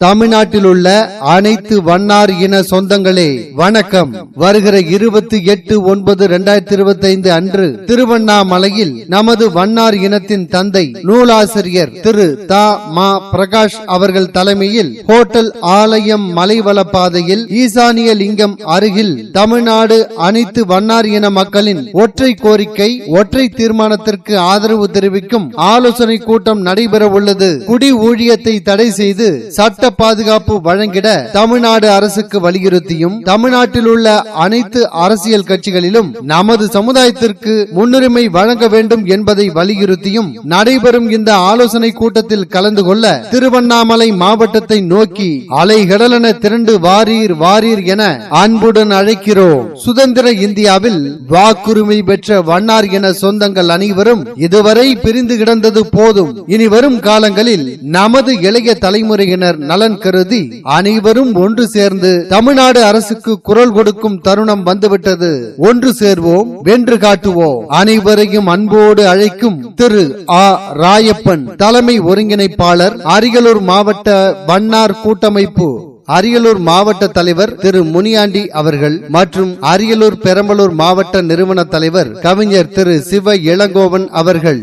தமிழ்நாட்டில் உள்ள அனைத்து வண்ணார் இன சொந்தங்களே வணக்கம். வருகிற இருபத்தி எட்டு ஒன்பது இரண்டாயிரத்தி இருபத்தி ஐந்து அன்று திருவண்ணாமலையில் நமது வண்ணார் இனத்தின் தந்தை நூலாசிரியர் திரு தா. மா. பிரகாஷ் அவர்கள் தலைமையில் ஹோட்டல் ஆலயம் மலைவள பாதையில் ஈசானிய லிங்கம் அருகில் தமிழ்நாடு அனைத்து வண்ணார் இன மக்களின் ஒற்றை கோரிக்கை ஒற்றை தீர்மானத்திற்கு ஆதரவு தெரிவிக்கும் ஆலோசனை கூட்டம் நடைபெற உள்ளது குடி ஊழியத்தை தடை செய்து சட்ட பாதுகாப்பு வழங்கிட தமிழ்நாடு அரசுக்கு வலியுறுத்தியும் தமிழ்நாட்டில் உள்ள அனைத்து அரசியல் கட்சிகளிலும் நமது சமுதாயத்திற்கு முன்னுரிமை வழங்க வேண்டும் என்பதை வலியுறுத்தியும் நடைபெறும் இந்த ஆலோசனை கூட்டத்தில் கலந்து கொள்ள திருவண்ணாமலை மாவட்டத்தை நோக்கி அலைகடலென திரண்டு வாரீர் வாரீர் என அன்புடன் அழைக்கிறோம். சுதந்திர இந்தியாவில் வாக்குரிமை பெற்ற வண்ணார் என சொந்தங்கள் அனைவரும் இதுவரை பிரிந்து கிடந்தது போதும். இனி வரும் காலங்களில் நமது இளைய தலைமுறையினர் நலன் கருதி அனைவரும் ஒன்று சேர்ந்து தமிழ்நாடு அரசுக்கு குரல் கொடுக்கும் தருணம் வந்துவிட்டது. ஒன்று சேர்வோம் வென்று காட்டுவோம். அனைவரையும் அன்போடு அழைக்கும் திரு ஆ. ராயப்பன் தலைமை ஒருங்கிணைப்பாளர் அரியலூர் மாவட்ட வண்ணார் கூட்டமைப்பு. அரியலூர் மாவட்ட தலைவர் திரு முனியாண்டி அவர்கள் மற்றும் அரியலூர் பெரம்பலூர் மாவட்ட நிறுவன தலைவர் கவிஞர் திரு சிவ இளங்கோவன் அவர்கள்.